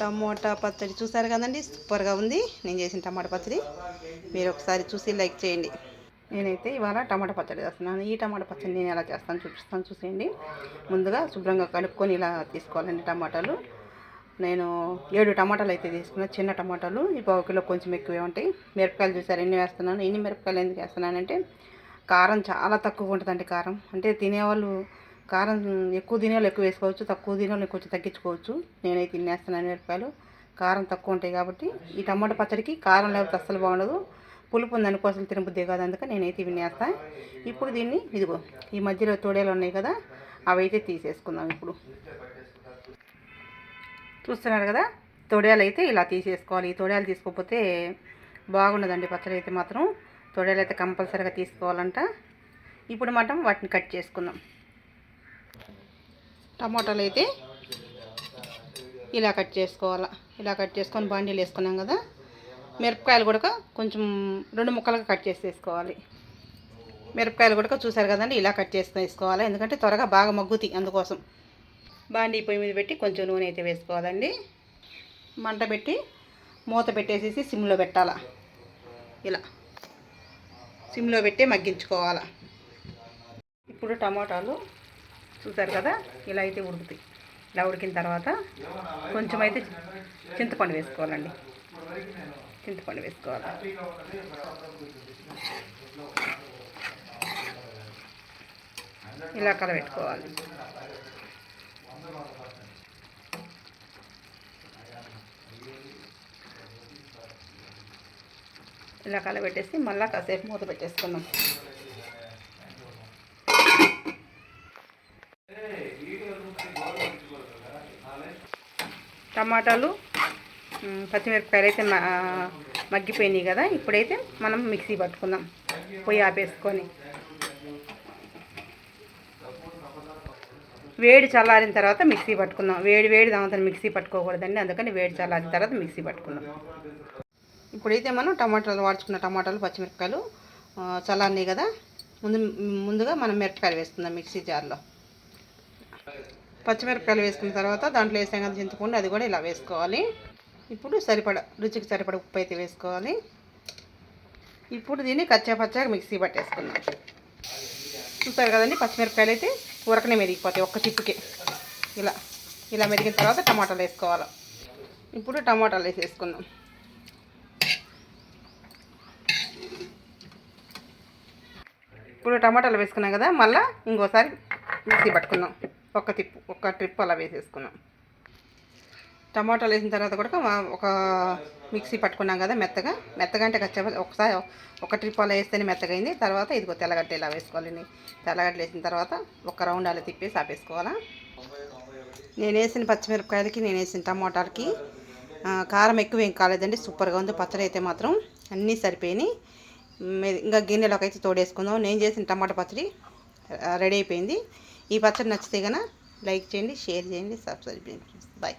Tomato పచ్చడి చూసారు కదండి? సూపర్గా ఉంది. నేను చేసిన టమాటా పచ్చడి. మీరు ఒకసారి చూసి లైక్ చేయండి. నేనైతే ఇవాళ టమాటా పచ్చడి చేస్తున్నాను. ఈ టమాటా పచ్చడి నేను ఎలా చేస్తాను చూపిస్తాను చూసేయండి. ముందుగా శుభ్రంగా కడుక్కొని ఇలా తీసుకోవాలండి టమాటాలు. నేను ఏడు టమాటాలు అయితే తీసుకున్నా. చిన్న టమాటాలు. ఈ పావు కిలో కొంచెం ఎక్కువే ఉంటాయి. మిరపకాయలు చూసారు? ఎన్ని వేస్తున్నాను? ఎన్ని మిరపకాయలు ఎందుకు వేస్తున్నానంటే కారం చాలా తక్కువ ఉంటుందండి కారం. అంటే తినేవాళ్ళు కారం ఎక్కువ తినేవాళ్ళు ఎక్కువ వేసుకోవచ్చు తక్కువ తినేవాళ్ళు కొంచెం తగ్గించుకోవచ్చు. నేనైతే తినేస్తున్నాను మిరపకాయలు కారం తక్కువ ఉంటాయి కాబట్టి ఈ టమాటా పచ్చడికి కారం లేకపోతే అస్సలు బాగుండదు. పులుపు ఉందని అనుకో అసలు తినబుద్దే కాదు అందుకే నేనైతే ఇవి ఇప్పుడు దీన్ని ఇదిగో ఈ మధ్యలో తోడేలు ఉన్నాయి కదా అవి అయితే తీసేసుకుందాం ఇప్పుడు. చూస్తున్నారు కదా తొడేలు అయితే ఇలా తీసేసుకోవాలి. ఈ తొడేలు తీసుకోకపోతే బాగుండదండి పచ్చడి అయితే మాత్రం. తొడేలు అయితే కంపల్సరీగా తీసుకోవాలంట. ఇప్పుడు మనం వాటిని కట్ చేసుకుందాం. టమాటాలు అయితే ఇలా కట్ చేసుకోవాలా. ఇలా కట్ చేసుకొని బాండీలు వేసుకున్నాం కదా. మిరపకాయలు కూడా కొంచెం రెండు ముక్కలుగా కట్ చేసి వేసుకోవాలి మిరపకాయలు కూడా చూసారు కదండి ఇలా కట్ చేసుకొని వేసుకోవాలి ఎందుకంటే త్వరగా బాగా మగ్గుతాయి అందుకోసం. బాండీ పొయ్యి మీద పెట్టి కొంచెం నూనె అయితే వేసుకోవాలండి. మంట పెట్టి మూత పెట్టేసేసి సిమ్లో పెట్టాలా. ఇలా సిమ్లో పెట్టి మగ్గించుకోవాలా. ఇప్పుడు టమాటాలు చూసారు కదా? ఇలా అయితే ఉడుకుతాయి. ఇలా ఉడికిన తర్వాత కొంచెం అయితే చింతపండు వేసుకోవాలండి. చింతపండు వేసుకోవాలి. ఇలా కలబెట్టుకోవాలి. ఇలా కలబెట్టేసి మళ్ళీ కాసేపు మూత పెట్టేసుకున్నాం టమాటాలు పచ్చిమిరపకాయలు అయితే మ- మగ్గిపోయినాయి కదా. ఇప్పుడైతే మనం మిక్సీ పట్టుకుందాం. పొయ్యి ఆపేసుకొని. వేడి చల్లారిన తర్వాత మిక్సీ పట్టుకుందాం. వేడి వేడి దాంతో మిక్సీ పట్టుకోకూడదండి. అందుకని వేడి చల్లారిన తర్వాత మిక్సీ పట్టుకుందాం. ఇప్పుడైతే మనం టమాటాలు వాడుచుకున్న టమాటాలు పచ్చిమిరపకాయలు చల్లారినాయి కదా. ముందు ముందుగా మనం మిరపకాయలు వేసుకుందాం మిక్సీ జార్లో. పచ్చిమిరపకాయలు వేసుకున్న తర్వాత దాంట్లో వేసాం కదా చింతపండు అది కూడా ఇలా వేసుకోవాలి. ఇప్పుడు సరిపడ రుచికి సరిపడ ఉప్పు అయితే వేసుకోవాలి. ఇప్పుడు దీన్ని కచ్చా పచ్చాగా మిక్సీ పట్టేసుకున్నాం చూసారు కదండి పచ్చిమిరపకాయలు అయితే ఉరకనే మెరిగిపోతాయి ఒక్క చిప్పుకే ఇలా ఇలా మెరిగిన తర్వాత టమాటాలు వేసుకోవాలి. ఇప్పుడు టమాటాలు వేసేసుకుందాం. ఇప్పుడు టమాటాలు వేసుకున్నాం కదా మళ్ళీ ఇంకోసారి మిక్సీ పట్టుకుందాం. ఒక తిప్పు ఒక ట్రిప్ అలా వేసేసుకున్నాం. టమాటాలు వేసిన తర్వాత కూడా ఒక మిక్సీ పట్టుకున్నాం కదా మెత్తగా. మెత్తగా అంటే కచ్చా ఒకసారి ఒక ట్రిప్ అలా వేస్తేనే మెత్తగైంది. తర్వాత ఇదిగో తెల్లగడ్డ ఇలా వేసుకోవాలి తెల్లగడ్డలు వేసిన తర్వాత ఒక రౌండ్ అలా తిప్పేసి ఆపేసుకోవాలా? నేను వేసిన పచ్చిమిరపకాయలకి నేను వేసిన టమాటాలకి కారం ఎక్కువ ఏం కాలేదండి. సూపర్గా ఉంది. పచ్చడి అయితే మాత్రం అన్నీ సరిపోయినాయి. ఇంకా గిన్నెలోకి అయితే తోడేసుకుందాం. నేను చేసిన టమాటా పచ్చడి రెడీ అయిపోయింది. ఈ పచ్చడి నచ్చితే కనుక లైక్ చేయండి షేర్ చేయండి సబ్స్క్రైబ్ చేయండి బాయ్